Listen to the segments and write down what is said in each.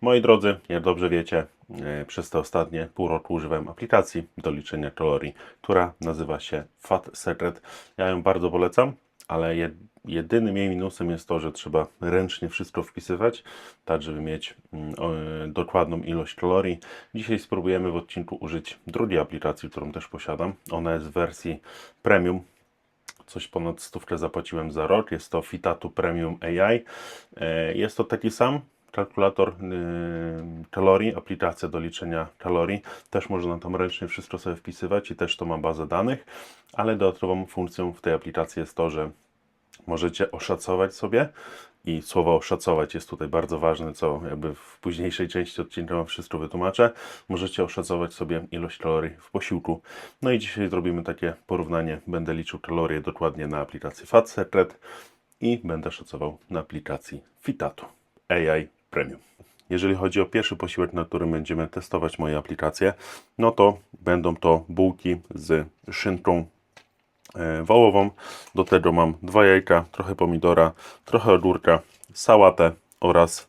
Moi drodzy, jak dobrze wiecie, e, przez te ostatnie pół roku używałem aplikacji do liczenia kalorii, która nazywa się Fat Secret. Ja ją bardzo polecam, ale jed, jedynym jej minusem jest to, że trzeba ręcznie wszystko wpisywać, tak żeby mieć mm, e, dokładną ilość kalorii. Dzisiaj spróbujemy w odcinku użyć drugiej aplikacji, którą też posiadam. Ona jest w wersji premium, coś ponad stówkę zapłaciłem za rok. Jest to Fitatu Premium AI. E, Jest to taki sam kalkulator yy, kalorii, aplikacja do liczenia kalorii. Też można tam ręcznie wszystko sobie wpisywać i też to ma bazę danych, ale dodatkową funkcją w tej aplikacji jest to, że możecie oszacować sobie i słowo oszacować jest tutaj bardzo ważne, co jakby w późniejszej części odcinka Wam wszystko wytłumaczę. Możecie oszacować sobie ilość kalorii w posiłku. No i dzisiaj zrobimy takie porównanie. Będę liczył kalorie dokładnie na aplikacji Fat Secret i będę szacował na aplikacji Fitatu AI Premium. Jeżeli chodzi o pierwszy posiłek, na którym będziemy testować moje aplikacje, no to będą to bułki z szynką e, wołową. Do tego mam dwa jajka, trochę pomidora, trochę ogórka, sałatę oraz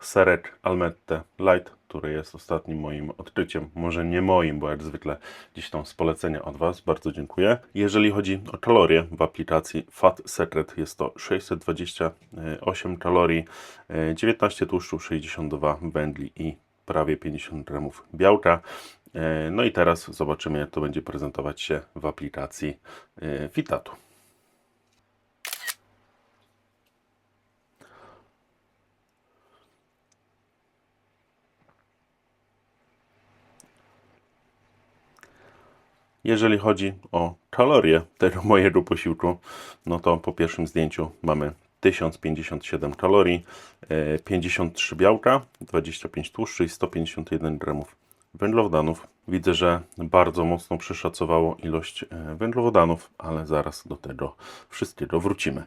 serek Almette Light, który jest ostatnim moim odkryciem. Może nie moim, bo jak zwykle gdzieś tam z polecenia od Was. Bardzo dziękuję. Jeżeli chodzi o kalorie w aplikacji Fat Secret, jest to 628 kalorii, e, 19 tłuszczu, 62 węgli i prawie 50 gramów białka. E, No i teraz zobaczymy, jak to będzie prezentować się w aplikacji e, Fitatu. Jeżeli chodzi o kalorie tego mojego posiłku, no to po pierwszym zdjęciu mamy 1057 kalorii, e, 53 białka, 25 tłuszczy i 151 gramów węglowodanów. Widzę, że bardzo mocno przeszacowało ilość e, węglowodanów, ale zaraz do tego wszystkiego wrócimy.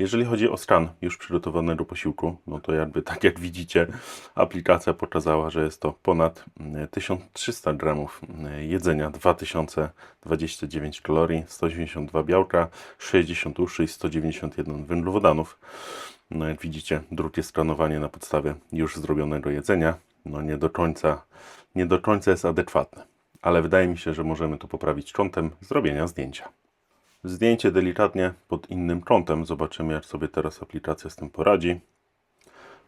Jeżeli chodzi o skan już przygotowanego posiłku, no to jakby tak jak widzicie, aplikacja pokazała, że jest to ponad mm, 1300 gramów mm, jedzenia, 2029 kalorii, 192 białka, 60 tłuszczy i 191 węglowodanów. No jak widzicie, drugie skanowanie na podstawie już zrobionego jedzenia, no nie do końca, nie do końca jest adekwatne. Ale wydaje mi się, że możemy to poprawić kątem zrobienia zdjęcia zdjęcie delikatnie pod innym kątem. Zobaczymy, jak sobie teraz aplikacja z tym poradzi.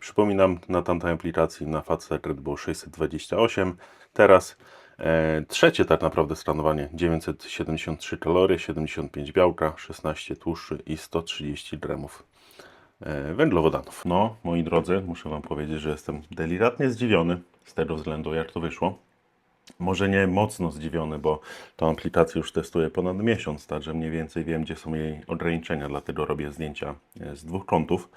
Przypominam, na tamtej aplikacji na Fat Secret było 628. Teraz e, trzecie tak naprawdę skanowanie 973 kalorie, 75 białka, 16 tłuszczy i 130 gramów e, węglowodanów. No, moi drodzy, muszę Wam powiedzieć, że jestem delikatnie zdziwiony z tego względu, jak to wyszło może nie mocno zdziwiony, bo tą aplikację już testuję ponad miesiąc, także mniej więcej wiem, gdzie są jej ograniczenia, dlatego robię zdjęcia e, z dwóch kątów.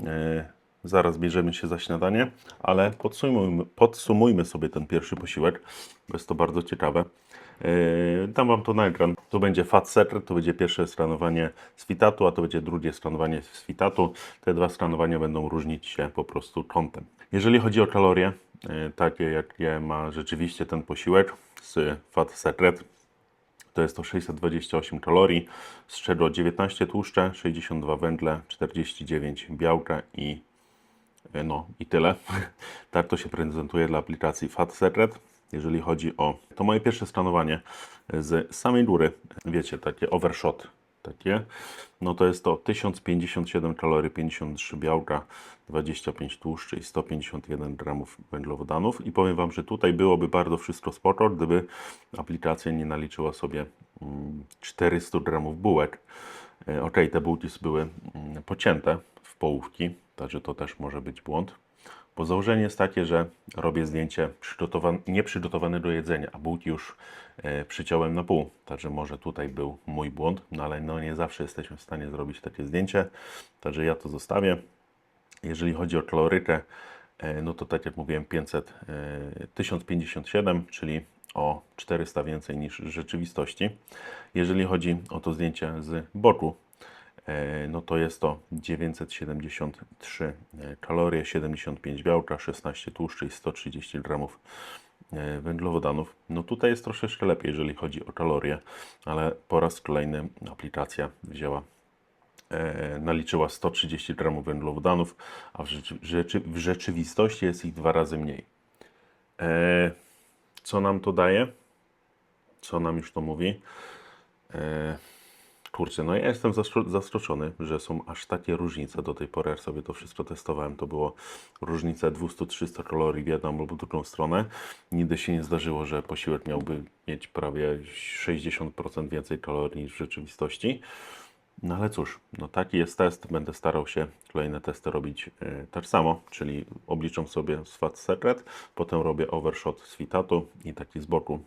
E, Zaraz bierzemy się za śniadanie, ale podsumujmy, podsumujmy sobie ten pierwszy posiłek, bo jest to bardzo ciekawe. Yy, Dam Wam to na ekran. Tu będzie Fat Secret, to będzie pierwsze skanowanie z Fitatu, a to będzie drugie skanowanie z Fitatu. Te dwa skanowania będą różnić się po prostu kątem. Jeżeli chodzi o kalorie, takie jakie ma rzeczywiście ten posiłek z Fat Secret, to jest to 628 kalorii, z czego 19 tłuszcze, 62 węgle, 49 białka i e, no i tyle. tak to się prezentuje dla aplikacji Fat Secret. Jeżeli chodzi o to moje pierwsze skanowanie z samej góry, wiecie, takie overshot, takie, no to jest to 1057 kalorii, 53 białka, 25 tłuszczy i 151 gramów węglowodanów. I powiem Wam, że tutaj byłoby bardzo wszystko spoko, gdyby aplikacja nie naliczyła sobie mm, 400 gramów bułek. E, Ok, te bułki były mm, pocięte w połówki, także to też może być błąd. Bo założenie jest takie, że robię zdjęcie przygotowan- nieprzygotowane do jedzenia, a bułki już e, przyciąłem na pół. Także może tutaj był mój błąd, no ale no nie zawsze jesteśmy w stanie zrobić takie zdjęcie. Także ja to zostawię. Jeżeli chodzi o kalorykę, e, no to tak jak mówiłem, 500, e, 1057, czyli o 400 więcej niż w rzeczywistości. Jeżeli chodzi o to zdjęcie z boku, E, no to jest to 973 kalorie, 75 białka, 16 tłuszczy i 130 gramów e, węglowodanów. No tutaj jest troszeczkę lepiej, jeżeli chodzi o kalorie, ale po raz kolejny aplikacja wzięła e, naliczyła 130 gramów węglowodanów, a w, rzeczy, w rzeczywistości jest ich dwa razy mniej. E, co nam to daje? Co nam już to mówi? E, kurczę, no ja jestem zaskoczony, że są aż takie różnice. Do tej pory, jak sobie to wszystko testowałem, to było różnica 200-300 kalorii w jedną albo drugą stronę. Nigdy się nie zdarzyło, że posiłek miałby mieć prawie 60% więcej kalorii niż w rzeczywistości. No ale cóż, no taki jest test. Będę starał się kolejne testy robić e, tak samo, czyli obliczam sobie z Fat Secret, potem robię overshot z Fitatu i taki z boku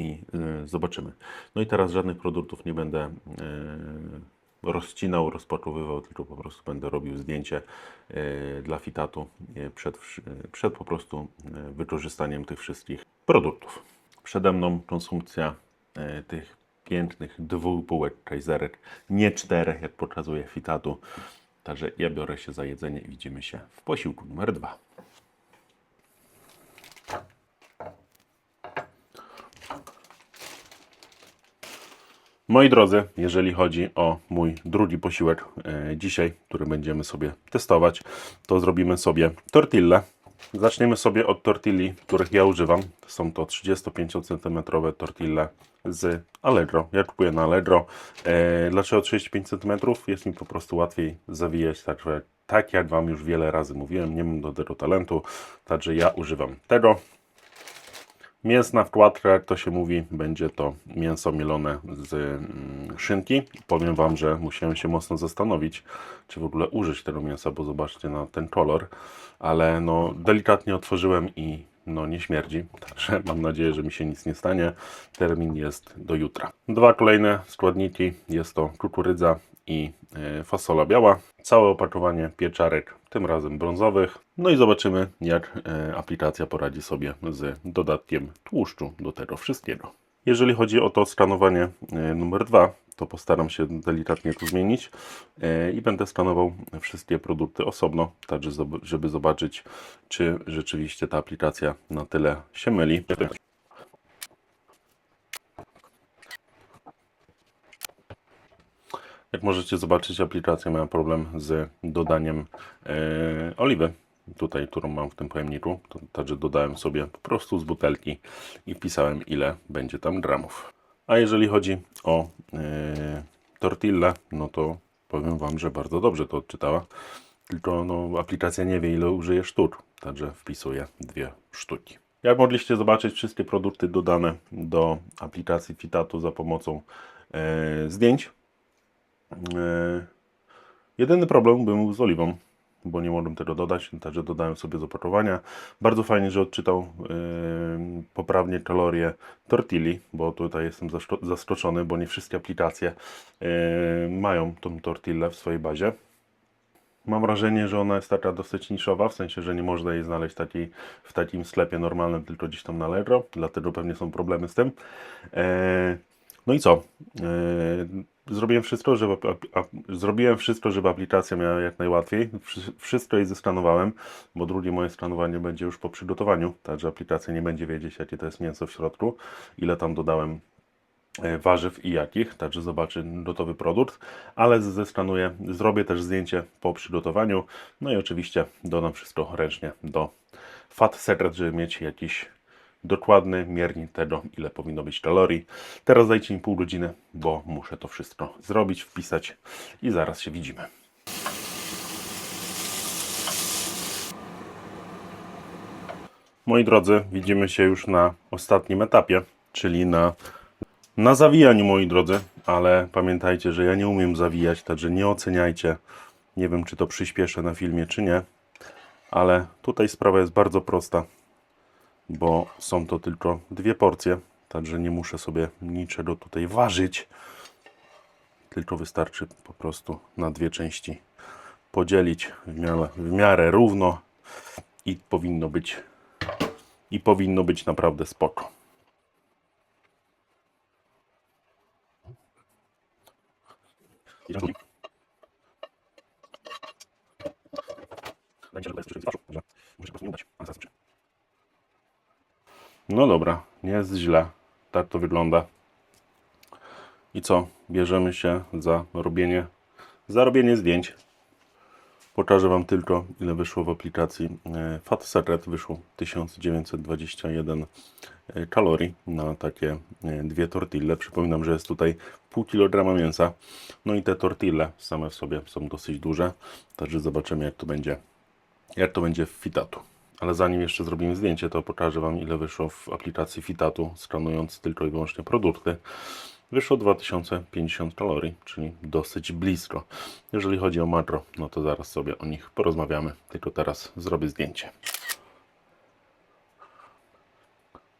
i y, zobaczymy. No i teraz żadnych produktów nie będę y, rozcinał, rozpakowywał, tylko po prostu będę robił zdjęcie y, dla Fitatu przed, przed po prostu wykorzystaniem tych wszystkich produktów. Przede mną konsumpcja tych pięknych dwóch bułek kajzerek, nie czterech, jak pokazuje Fitatu. Także ja biorę się za jedzenie i widzimy się w posiłku numer dwa. Moi drodzy, jeżeli chodzi o mój drugi posiłek e, dzisiaj, który będziemy sobie testować, to zrobimy sobie tortille. Zaczniemy sobie od tortilli, których ja używam. Są to 35 cm tortille z Allegro. Ja kupuję na Allegro. E, dlaczego 35 cm? Jest mi po prostu łatwiej zawijać, także tak jak Wam już wiele razy mówiłem, nie mam do tego talentu, także ja używam tego. Mięsna wkładka, jak to się mówi, będzie to mięso mielone z mm, szynki. Powiem Wam, że musiałem się mocno zastanowić, czy w ogóle użyć tego mięsa, bo zobaczcie na ten kolor, ale no delikatnie otworzyłem i no nie śmierdzi, także mam nadzieję, że mi się nic nie stanie. Termin jest do jutra. Dwa kolejne składniki, jest to kukurydza i e, fasola biała. Całe opakowanie pieczarek, tym razem brązowych. No i zobaczymy, jak e, aplikacja poradzi sobie z dodatkiem tłuszczu do tego wszystkiego. Jeżeli chodzi o to skanowanie e, numer dwa, to postaram się delikatnie to zmienić e, i będę skanował wszystkie produkty osobno, zob- żeby zobaczyć, czy rzeczywiście ta aplikacja na tyle się myli. Jak możecie zobaczyć, aplikacja miała problem z dodaniem e, oliwy, tutaj, którą mam w tym pojemniku. To, także dodałem sobie po prostu z butelki i wpisałem, ile będzie tam gramów. A jeżeli chodzi o e, tortille, no to powiem Wam, że bardzo dobrze to odczytała. Tylko no, aplikacja nie wie, ile użyje sztuk, także wpisuję dwie sztuki. Jak mogliście zobaczyć, wszystkie produkty dodane do aplikacji Fitatu za pomocą e, zdjęć. E, Jedyny problem był z oliwą, bo nie mogłem tego dodać, także dodałem sobie z opakowania. Bardzo fajnie, że odczytał e, poprawnie kalorie tortilli, bo tutaj jestem zaskoczony, bo nie wszystkie aplikacje e, mają tą tortillę w swojej bazie. Mam wrażenie, że ona jest taka dosyć niszowa, w sensie, że nie można jej znaleźć w takim sklepie normalnym, tylko gdzieś tam na Allegro, dlatego pewnie są problemy z tym. No i co? E, zrobiłem wszystko, żeby, zrobiłem wszystko, żeby aplikacja miała jak najłatwiej. Wszy- Wszystko jej zeskanowałem, bo drugie moje skanowanie będzie już po przygotowaniu, także aplikacja nie będzie wiedzieć, jakie to jest mięso w środku, ile tam dodałem e, warzyw i jakich, także zobaczy gotowy produkt, ale zeskanuję, zrobię też zdjęcie po przygotowaniu, no i oczywiście dodam wszystko ręcznie do Fat Secret, żeby mieć jakiś dokładny miernik tego, ile powinno być kalorii. Teraz dajcie mi pół godziny, bo muszę to wszystko zrobić, wpisać i zaraz się widzimy. Moi drodzy, widzimy się już na ostatnim etapie, czyli na, na zawijaniu, moi drodzy, ale pamiętajcie, że ja nie umiem zawijać, także nie oceniajcie. Nie wiem, czy to przyspieszę na filmie, czy nie, ale tutaj sprawa jest bardzo prosta bo są to tylko dwie porcje, także nie muszę sobie niczego tutaj ważyć, tylko wystarczy po prostu na dwie części podzielić w miarę, w miarę równo i powinno być i powinno być naprawdę spoko. Będzie, że to jest muszę po prostu nie udać, ale zaraz zobaczymy. No dobra, nie jest źle. Tak to wygląda. I co? Bierzemy się za robienie, za robienie zdjęć. Pokażę Wam tylko, ile wyszło w aplikacji. E, Fat Secret wyszło 1921 e, kalorii na takie e, dwie tortille. Przypominam, że jest tutaj pół kilograma mięsa. No i te tortille same w sobie są dosyć duże. Także zobaczymy, jak to będzie, jak to będzie w Fitatu. Ale zanim jeszcze zrobimy zdjęcie, to pokażę Wam, ile wyszło w aplikacji Fitatu, skanując tylko i wyłącznie produkty. Wyszło 2050 kalorii, czyli dosyć blisko. Jeżeli chodzi o makro, no to zaraz sobie o nich porozmawiamy. Tylko teraz zrobię zdjęcie.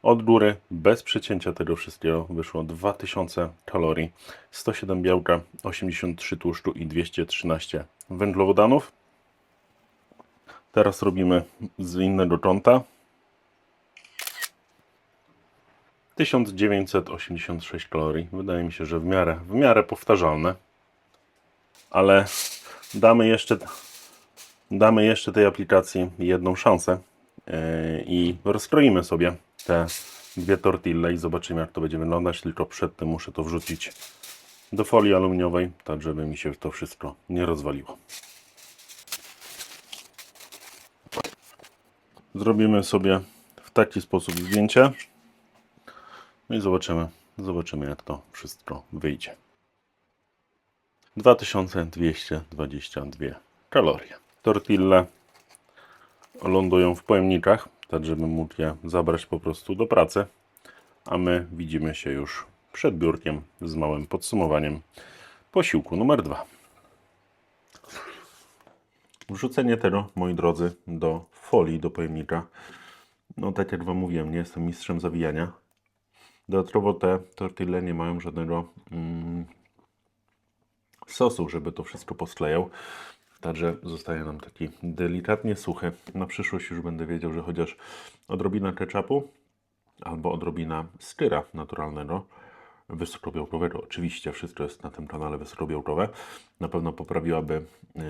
Od góry, bez przecięcia tego wszystkiego, wyszło 2000 kalorii, 107 białka, 83 tłuszczu i 213 węglowodanów. Teraz robimy z innego kąta. 1986 kalorii. Wydaje mi się, że w miarę, w miarę powtarzalne. Ale damy jeszcze, damy jeszcze tej aplikacji jedną szansę yy, i rozkroimy sobie te dwie tortille i zobaczymy jak to będzie wyglądać. Tylko przed tym muszę to wrzucić do folii aluminiowej, tak żeby mi się to wszystko nie rozwaliło. Zrobimy sobie w taki sposób zdjęcie. No i zobaczymy, zobaczymy jak to wszystko wyjdzie. 2222 kalorie. Tortille lądują w pojemnikach, tak żeby mógł je zabrać po prostu do pracy. A my widzimy się już przed biurkiem z małym podsumowaniem posiłku numer 2. Wrzucenie tego, moi drodzy, do folii, do pojemnika. No tak jak Wam mówiłem, nie jestem mistrzem zawijania. Dodatkowo te tortille nie mają żadnego mm, sosu, żeby to wszystko posklejał. Także zostaje nam taki delikatnie suchy. Na przyszłość już będę wiedział, że chociaż odrobina ketchupu albo odrobina styra naturalnego, wysokobiałkowego. Oczywiście wszystko jest na tym kanale wysokobiałkowe. Na pewno poprawiłaby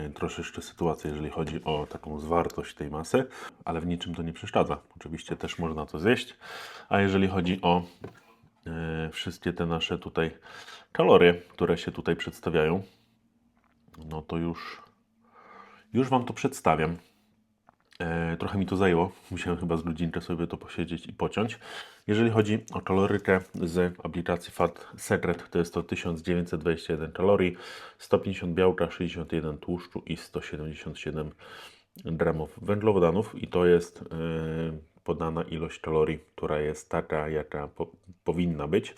y, troszeczkę sytuację, jeżeli chodzi o taką zwartość tej masy, ale w niczym to nie przeszkadza. Oczywiście też można to zjeść. A jeżeli chodzi o y, wszystkie te nasze tutaj kalorie, które się tutaj przedstawiają, no to już, już Wam to przedstawiam. E, trochę mi to zajęło. Musiałem chyba z godzinkę sobie to posiedzieć i pociąć. Jeżeli chodzi o kalorykę z aplikacji Fat Secret, to jest to 1921 kalorii, 150 białka, 61 tłuszczu i 177 gramów węglowodanów. I to jest e, podana ilość kalorii, która jest taka, jaka po, powinna być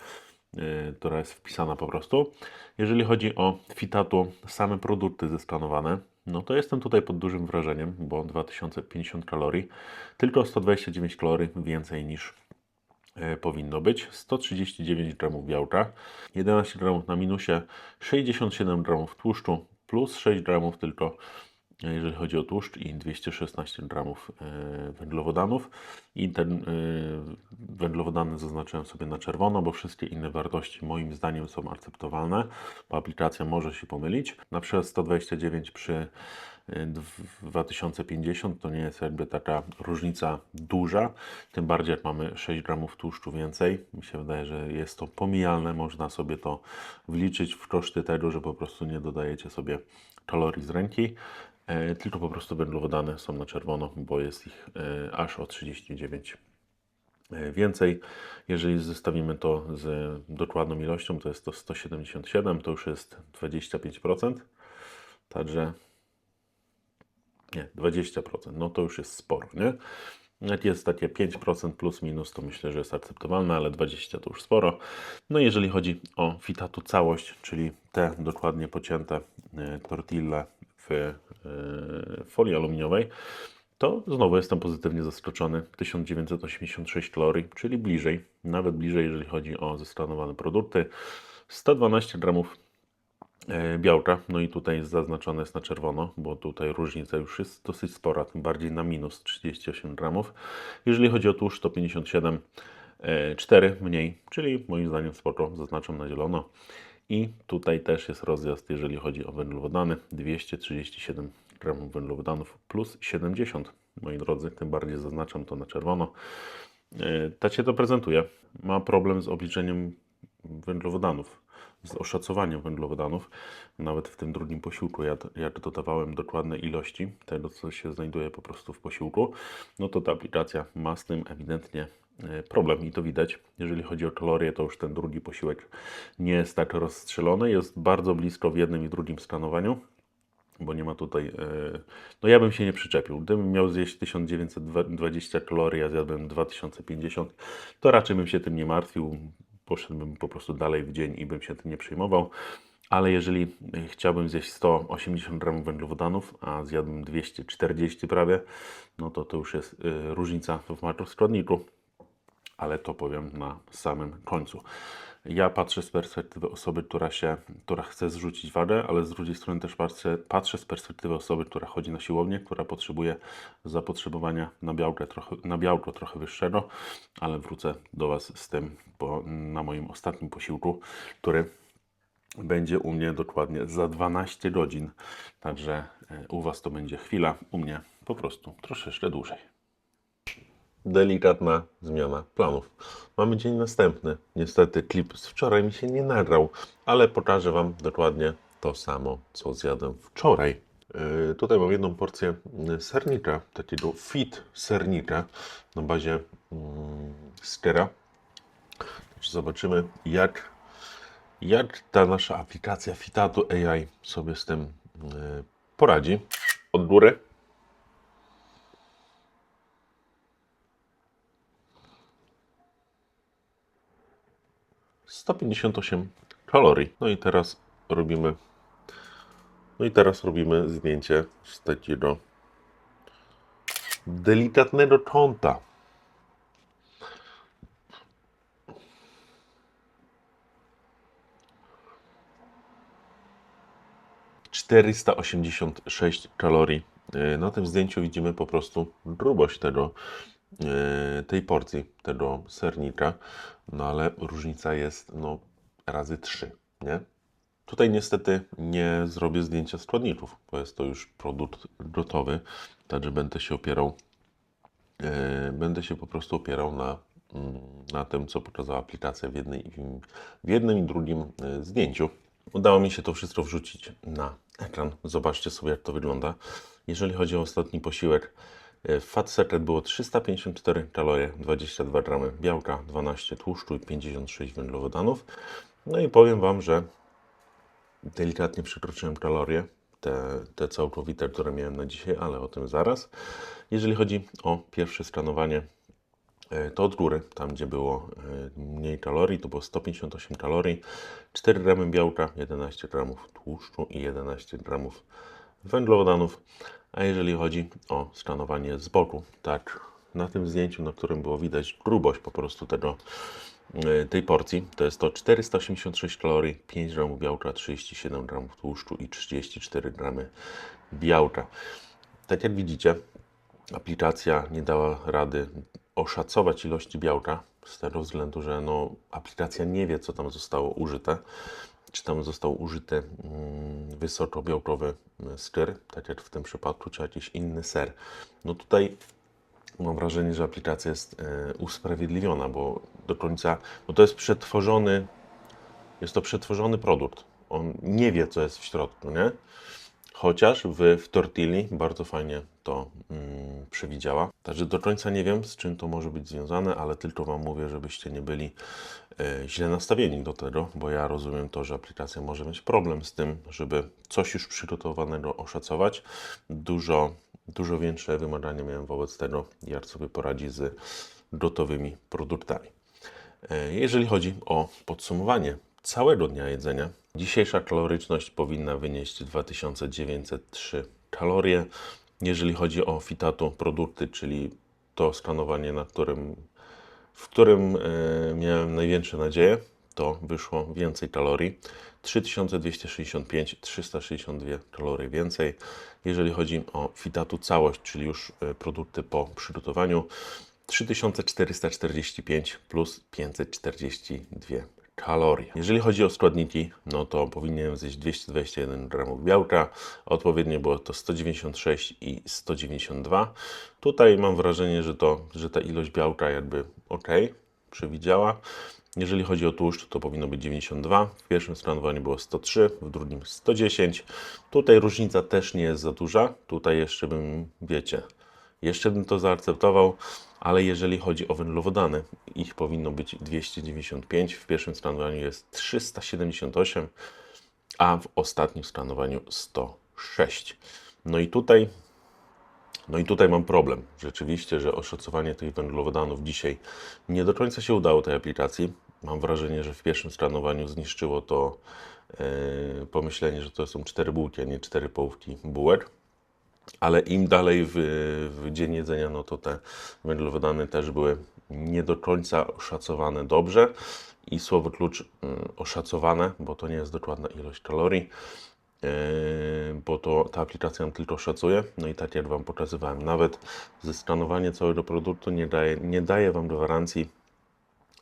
e, która jest wpisana po prostu. Jeżeli chodzi o Fitatu, same produkty zeskanowane, no to jestem tutaj pod dużym wrażeniem, bo 2050 kalorii, tylko 129 kalorii więcej niż powinno być. 139 gramów białka, 11 gramów na minusie, 67 gramów tłuszczu plus 6 gramów tylko jeżeli chodzi o tłuszcz i 216 gramów e, węglowodanów. I ten e, węglowodany zaznaczyłem sobie na czerwono, bo wszystkie inne wartości moim zdaniem są akceptowalne, bo aplikacja może się pomylić. Na przykład 129 przy 2050 to nie jest jakby taka różnica duża, tym bardziej jak mamy 6 gramów tłuszczu więcej. Mi się wydaje, że jest to pomijalne, można sobie to wliczyć w koszty tego, że po prostu nie dodajecie sobie kalorii z ręki. E, tylko po prostu węglowodany są na czerwono, bo jest ich e, aż o 39 e, więcej. Jeżeli zestawimy to z dokładną ilością, to jest to 177, to już jest 25%. Także nie, 20%, no to już jest sporo, nie? Jak jest takie 5% plus minus, to myślę, że jest akceptowalne, ale 20 to już sporo. No i jeżeli chodzi o fitatu całość, czyli te dokładnie pocięte tortille w folii aluminiowej, to znowu jestem pozytywnie zaskoczony. 1986 kalorii, czyli bliżej, nawet bliżej, jeżeli chodzi o zeskanowane produkty. 112 gramów e, białka, no i tutaj zaznaczone jest na czerwono, bo tutaj różnica już jest dosyć spora, tym bardziej na minus 38 gramów. Jeżeli chodzi o tłuszcz, to 57, 4 mniej, czyli moim zdaniem spoko, zaznaczam na zielono. I tutaj też jest rozjazd, jeżeli chodzi o węglowodany, 237 gramów węglowodanów plus 70, moi drodzy, tym bardziej zaznaczam to na czerwono. E, Tak się to prezentuje. Ma problem z obliczeniem węglowodanów, z oszacowaniem węglowodanów. Nawet w tym drugim posiłku, ja, jak dodawałem dokładne ilości tego, co się znajduje po prostu w posiłku, no to ta aplikacja ma z tym ewidentnie e, problem i to widać. Jeżeli chodzi o kalorie, to już ten drugi posiłek nie jest tak rozstrzelony, jest bardzo blisko w jednym i drugim skanowaniu bo nie ma tutaj. e, No ja bym się nie przyczepił. Gdybym miał zjeść 1920 kalorii, a zjadłem 2050, to raczej bym się tym nie martwił. Poszedłbym po prostu dalej w dzień i bym się tym nie przejmował. Ale jeżeli e, chciałbym zjeść 180 gramów węglowodanów, a zjadłem 240 prawie, no to to już jest e, różnica w makroskładniku ale to powiem na samym końcu. Ja patrzę z perspektywy osoby, która się, która chce zrzucić wagę, ale z drugiej strony też patrzę, patrzę z perspektywy osoby, która chodzi na siłownię, która potrzebuje zapotrzebowania na białko trochę, na białko trochę wyższego, ale wrócę do Was z tym po, na moim ostatnim posiłku, który będzie u mnie dokładnie za 12 godzin. Także e, u Was to będzie chwila, u mnie po prostu troszeczkę dłużej delikatna zmiana planów. Mamy dzień następny. Niestety klip z wczoraj mi się nie nagrał, ale pokażę Wam dokładnie to samo, co zjadłem wczoraj. Yy, tutaj mam jedną porcję yy, sernika, takiego fit sernika na bazie yy, skera. Zobaczymy, jak, jak ta nasza aplikacja Fitatu AI sobie z tym yy, poradzi. Od góry 158 kalorii. No i teraz robimy no i teraz robimy zdjęcie z takiego delikatnego kąta. Czterysta osiemdziesiąt sześć kalorii. Yy, Na tym zdjęciu widzimy po prostu grubość tego, yy, tej porcji, tego sernika, no ale różnica jest no, razy 3, nie? Tutaj niestety nie zrobię zdjęcia składników, bo jest to już produkt gotowy, także będę się opierał, yy, będę się po prostu opierał na, mm, na tym, co pokazała aplikacja w, jednej, w jednym i drugim yy, zdjęciu. Udało mi się to wszystko wrzucić na ekran. Zobaczcie sobie, jak to wygląda. Jeżeli chodzi o ostatni posiłek, w Fat Secret było 354 kalorie, 22 gramy białka, 12 tłuszczu i 56 węglowodanów. No i powiem Wam, że delikatnie przekroczyłem kalorie, te, te całkowite, które miałem na dzisiaj, ale o tym zaraz. Jeżeli chodzi o pierwsze skanowanie, e, to od góry, tam gdzie było e, mniej kalorii, to było 158 kalorii, 4 gramy białka, 11 gramów tłuszczu i 11 gramów węglowodanów. A jeżeli chodzi o skanowanie z boku, tak na tym zdjęciu, na którym było widać grubość po prostu tego, e, tej porcji, to jest to 486 kalorii, 5 gramów białka, 37 gramów tłuszczu i 34 gramy białka. Tak jak widzicie, aplikacja nie dała rady oszacować ilości białka, z tego względu, że no, aplikacja nie wie, co tam zostało użyte czy tam został użyty mm, wysokobiałkowy mm, styr, tak jak w tym przypadku, czy jakiś inny ser. No tutaj mam wrażenie, że aplikacja jest e, usprawiedliwiona, bo do końca, bo to jest przetworzony, jest to przetworzony produkt. On nie wie, co jest w środku, nie? Chociaż w, w tortilli bardzo fajnie to mm, przewidziała. Także do końca nie wiem, z czym to może być związane, ale tylko Wam mówię, żebyście nie byli źle nastawieni do tego, bo ja rozumiem to, że aplikacja może mieć problem z tym, żeby coś już przygotowanego oszacować. Dużo, dużo większe wymagania miałem wobec tego, jak sobie poradzi z gotowymi produktami. E, Jeżeli chodzi o podsumowanie całego dnia jedzenia, dzisiejsza kaloryczność powinna wynieść 2903 kalorie. Jeżeli chodzi o fitatu produkty, czyli to skanowanie, na którym, w którym e, miałem największe nadzieje, to wyszło więcej kalorii. 3265, 362 kalorie więcej. Jeżeli chodzi o fitatu całość, czyli już e, produkty po przygotowaniu, 3445 plus 542 kalorii. Jeżeli chodzi o składniki, no to powinienem zjeść 221 gramów białka. Odpowiednio było to 196 i 192. Tutaj mam wrażenie, że, to, że ta ilość białka jakby ok, przewidziała. Jeżeli chodzi o tłuszcz, to powinno być 92. W pierwszym sklanowaniu było 103, w drugim 110. Tutaj różnica też nie jest za duża. Tutaj jeszcze bym, wiecie, jeszcze bym to zaakceptował, ale jeżeli chodzi o węglowodany, ich powinno być 295. W pierwszym sklanowaniu jest 378, a w ostatnim sklanowaniu 106. No i tutaj no i tutaj mam problem. Rzeczywiście, że oszacowanie tych węglowodanów dzisiaj nie do końca się udało tej aplikacji. Mam wrażenie, że w pierwszym sklanowaniu zniszczyło to e, pomyślenie, że to są cztery bułki, a nie cztery połówki bułek. Ale im dalej w, w dzień jedzenia, no to te węglowodany też były nie do końca oszacowane dobrze. I słowo klucz mm, oszacowane, bo to nie jest dokładna ilość kalorii. Yy, bo to ta aplikacja nam tylko szacuje. No i tak jak Wam pokazywałem, nawet zeskanowanie całego produktu nie daje, nie daje Wam gwarancji,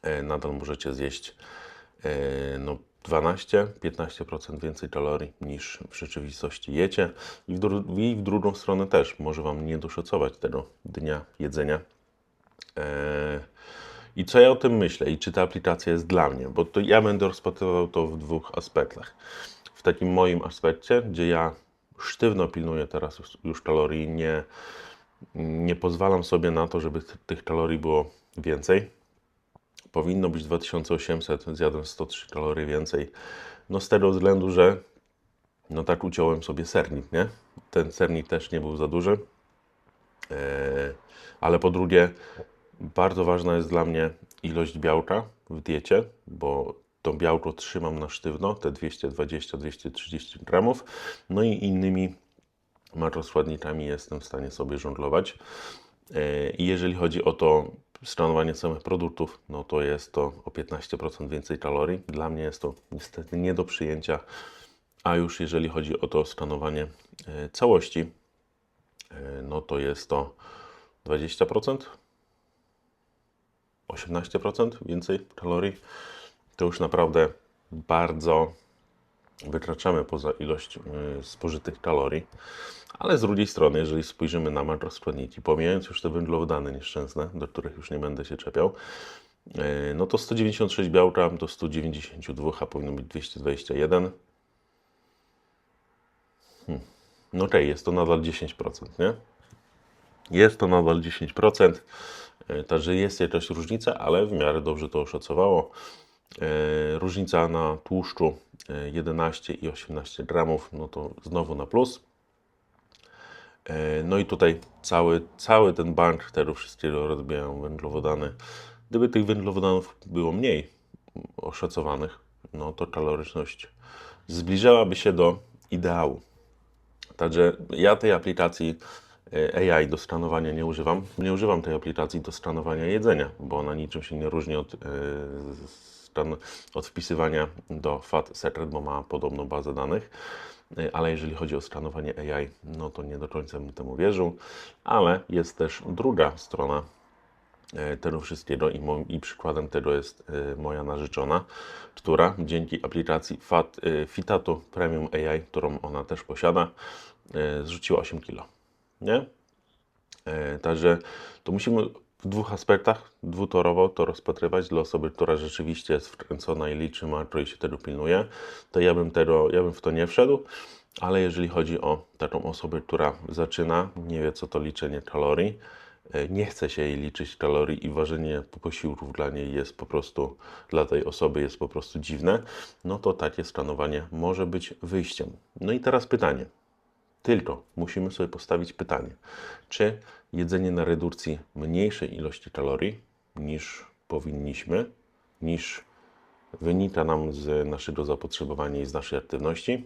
yy, nadal możecie zjeść yy, no, 12-15% więcej kalorii niż w rzeczywistości jecie. I w, i w drugą stronę też. Może Wam nie doszacować tego dnia jedzenia. Yy, I co ja o tym myślę? I czy ta aplikacja jest dla mnie, bo to ja będę rozpatrywał to w dwóch aspektach. W takim moim aspekcie, gdzie ja sztywno pilnuję teraz już kalorii, nie, nie pozwalam sobie na to, żeby tych kalorii było więcej. Powinno być 2800, zjadłem 103 kalorie więcej. No z tego względu, że no tak uciąłem sobie sernik, nie? Ten sernik też nie był za duży. Eee, ale po drugie, bardzo ważna jest dla mnie ilość białka w diecie, bo to białko trzymam na sztywno, te 220-230 gramów, no i innymi makroskładnikami jestem w stanie sobie żonglować. E, I jeżeli chodzi o to stanowanie samych produktów, no to jest to o 15% więcej kalorii. Dla mnie jest to niestety nie do przyjęcia, a już jeżeli chodzi o to stanowanie e, całości, e, no to jest to 20%, 18% więcej kalorii. To już naprawdę bardzo wykraczamy poza ilość y, spożytych kalorii. Ale z drugiej strony, jeżeli spojrzymy na makroskładniki, pomijając już te węglowodany nieszczęsne, do których już nie będę się czepiał, y, no to 196 białka do 192, a powinno być 221. Hmm. No okej, okay, jest to nadal 10%, nie? Jest to nadal 10%, y, także jest jakaś różnica, ale w miarę dobrze to oszacowało. E, różnica na tłuszczu 11 e, i 18 gramów, no to znowu na plus. E, no i tutaj cały, cały ten bank tego wszystkiego rozbijają węglowodany. Gdyby tych węglowodanów było mniej oszacowanych, no to kaloryczność zbliżałaby się do ideału. Także ja tej aplikacji AI do skanowania nie używam. Nie używam tej aplikacji do skanowania jedzenia, bo ona niczym się nie różni od ten od wpisywania do FAT Secret, bo ma podobną bazę danych. Y, ale jeżeli chodzi o skanowanie AI, no to nie do końca bym temu wierzył. Ale jest też druga strona y, tego wszystkiego i, i przykładem tego jest y, moja narzeczona, która dzięki aplikacji FAT, Fitatu Premium AI, którą ona też posiada, zrzuciła 8 kg. Nie? Także to musimy w dwóch aspektach dwutorowo to rozpatrywać dla osoby, która rzeczywiście jest wkręcona i liczy makro i się tego pilnuje, to ja bym, tego, ja bym w to nie wszedł, ale jeżeli chodzi o taką osobę, która zaczyna, nie wie co to liczenie kalorii, e, nie chce się jej liczyć kalorii i ważenie posiłków dla niej jest po prostu, dla tej osoby jest po prostu dziwne, no to takie skanowanie może być wyjściem. No i teraz pytanie. Tylko musimy sobie postawić pytanie, czy jedzenie na redukcji mniejszej ilości kalorii niż powinniśmy, niż wynika nam z naszego zapotrzebowania i z naszej aktywności,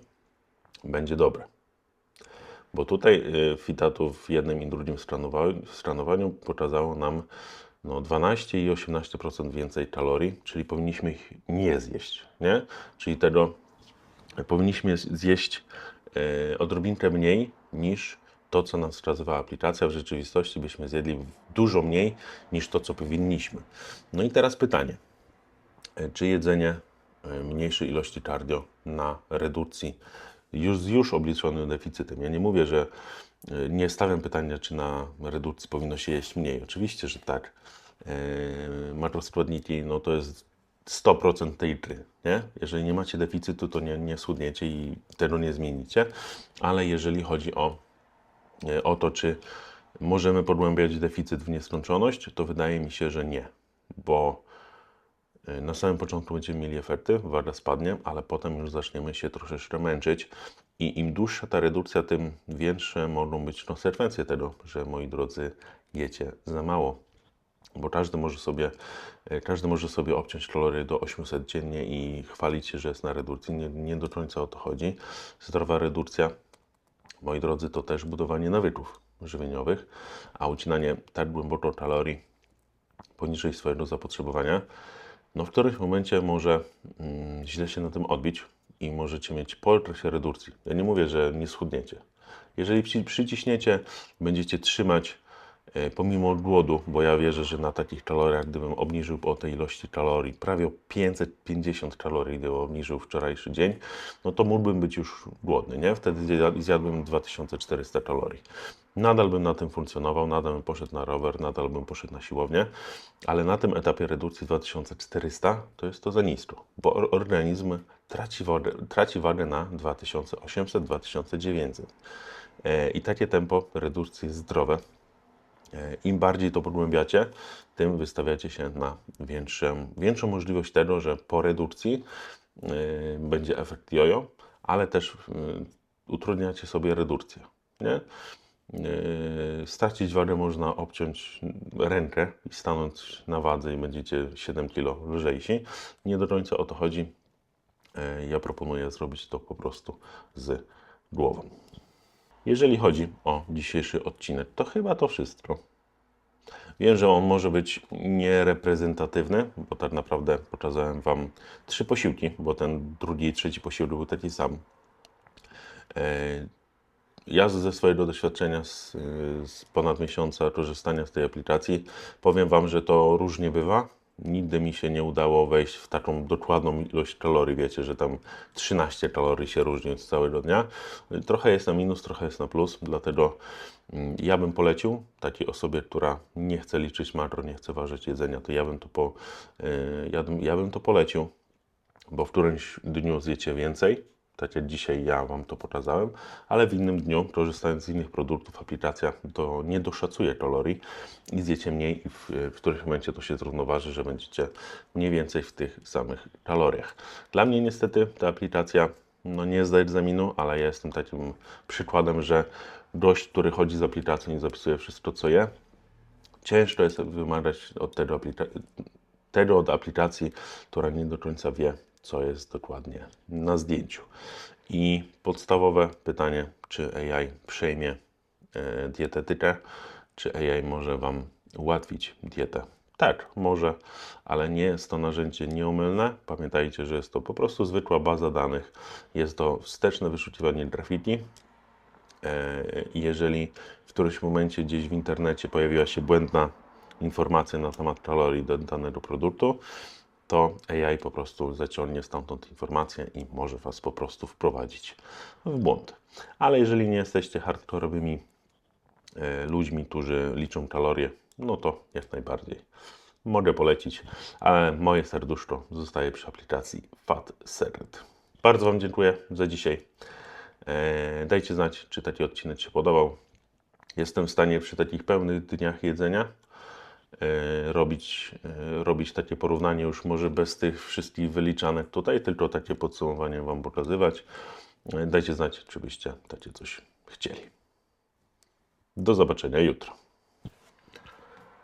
będzie dobre. Bo tutaj y, Fitatu w jednym i drugim skranowaniu pokazało nam no 12 i 18% więcej kalorii, czyli powinniśmy ich nie zjeść, nie? Czyli tego powinniśmy zjeść y, odrobinkę mniej niż to, co nam wskazywała aplikacja, w rzeczywistości byśmy zjedli dużo mniej niż to, co powinniśmy. No i teraz pytanie, czy jedzenie e, mniejszej ilości cardio na redukcji już z już obliczonym deficytem. Ja nie mówię, że e, nie stawiam pytania, czy na redukcji powinno się jeść mniej. Oczywiście, że tak. E, Makroskładniki, no to jest 100% tej gry, nie? Jeżeli nie macie deficytu, to nie, nie schudniecie i tego nie zmienicie, ale jeżeli chodzi o, o to, czy możemy pogłębiać deficyt w nieskończoność, to wydaje mi się, że nie, bo e, na samym początku będziemy mieli efekty, waga spadnie, ale potem już zaczniemy się troszeczkę męczyć i im dłuższa ta redukcja, tym większe mogą być konsekwencje tego, że moi drodzy, jecie za mało bo każdy może sobie, e, każdy może sobie obciąć kalorie do 800 dziennie i chwalić się, że jest na redukcji. Nie, nie do końca o to chodzi. Zdrowa redukcja, moi drodzy, to też budowanie nawyków żywieniowych, a ucinanie tak głęboko kalorii poniżej swojego zapotrzebowania, no w którymś momencie może mm, źle się na tym odbić i możecie mieć po okresie redukcji. Ja nie mówię, że nie schudniecie. Jeżeli przy- przyciśniecie, będziecie trzymać pomimo głodu, bo ja wierzę, że na takich kaloriach, gdybym obniżył o tej ilości kalorii, prawie o 550 kalorii, gdybym obniżył wczorajszy dzień, no to mógłbym być już głodny, nie? Wtedy zja- zjadłbym 2400 kalorii. Nadal bym na tym funkcjonował, nadal bym poszedł na rower, nadal bym poszedł na siłownię, ale na tym etapie redukcji 2400 to jest to za nisko, bo or- organizm traci wagę, traci wagę na 2800-2900. E, I takie tempo redukcji jest zdrowe. E, Im bardziej to pogłębiacie, tym wystawiacie się na większą, większą możliwość tego, że po redukcji e, będzie efekt jojo, ale też e, utrudniacie sobie redukcję. Nie? Stracić wagę można obciąć rękę i stanąć na wadze i będziecie 7 kg lżejsi. Nie do końca o to chodzi. Ja proponuję zrobić to po prostu z głową. Jeżeli chodzi o dzisiejszy odcinek, to chyba to wszystko. Wiem, że on może być niereprezentatywny, bo tak naprawdę pokazałem Wam trzy posiłki, bo ten drugi i trzeci posiłek był taki sam. Yy, ja ze swojego doświadczenia z, z ponad miesiąca korzystania z tej aplikacji powiem Wam, że to różnie bywa. Nigdy mi się nie udało wejść w taką dokładną ilość kalorii. Wiecie, że tam 13 kalorii się różni od całego dnia. Trochę jest na minus, trochę jest na plus, dlatego mm, ja bym polecił takiej osobie, która nie chce liczyć makro, nie chce ważyć jedzenia, to ja bym to, po, y, ja, bym- ja bym to polecił bo w którymś dniu zjecie więcej, tak jak dzisiaj ja Wam to pokazałem, ale w innym dniu, korzystając z innych produktów, aplikacja to nie doszacuje kalorii i zjecie mniej i w, w którymś momencie to się zrównoważy, że będziecie mniej więcej w tych samych kaloriach. Dla mnie niestety ta aplikacja no nie zda egzaminu, ale ja jestem takim przykładem, że gość, który chodzi z aplikacją i zapisuje wszystko, co je, ciężko jest wymagać od tego, tego od aplikacji, która nie do końca wie, co jest dokładnie na zdjęciu. I podstawowe pytanie, czy AI przejmie e, dietetykę, czy AI może Wam ułatwić dietę? Tak, może, ale nie jest to narzędzie nieomylne. Pamiętajcie, że jest to po prostu zwykła baza danych. Jest to wsteczne wyszukiwanie graffiti, E, jeżeli w którymś momencie gdzieś w internecie pojawiła się błędna informacja na temat kalorii do danego produktu, to AI po prostu zaciągnie stamtąd informację i może Was po prostu wprowadzić w błąd. Ale jeżeli nie jesteście hardkorowymi e, ludźmi, którzy liczą kalorie, no to jak najbardziej mogę polecić, ale moje serduszko zostaje przy aplikacji Fat Secret. Bardzo Wam dziękuję za dzisiaj. E, Dajcie znać, czy taki odcinek się podobał. Jestem w stanie przy takich pełnych dniach jedzenia robić, e, robić takie porównanie już może bez tych wszystkich wyliczanek tutaj, tylko takie podsumowanie Wam pokazywać. E, Dajcie znać, czy byście takie coś chcieli. Do zobaczenia jutro.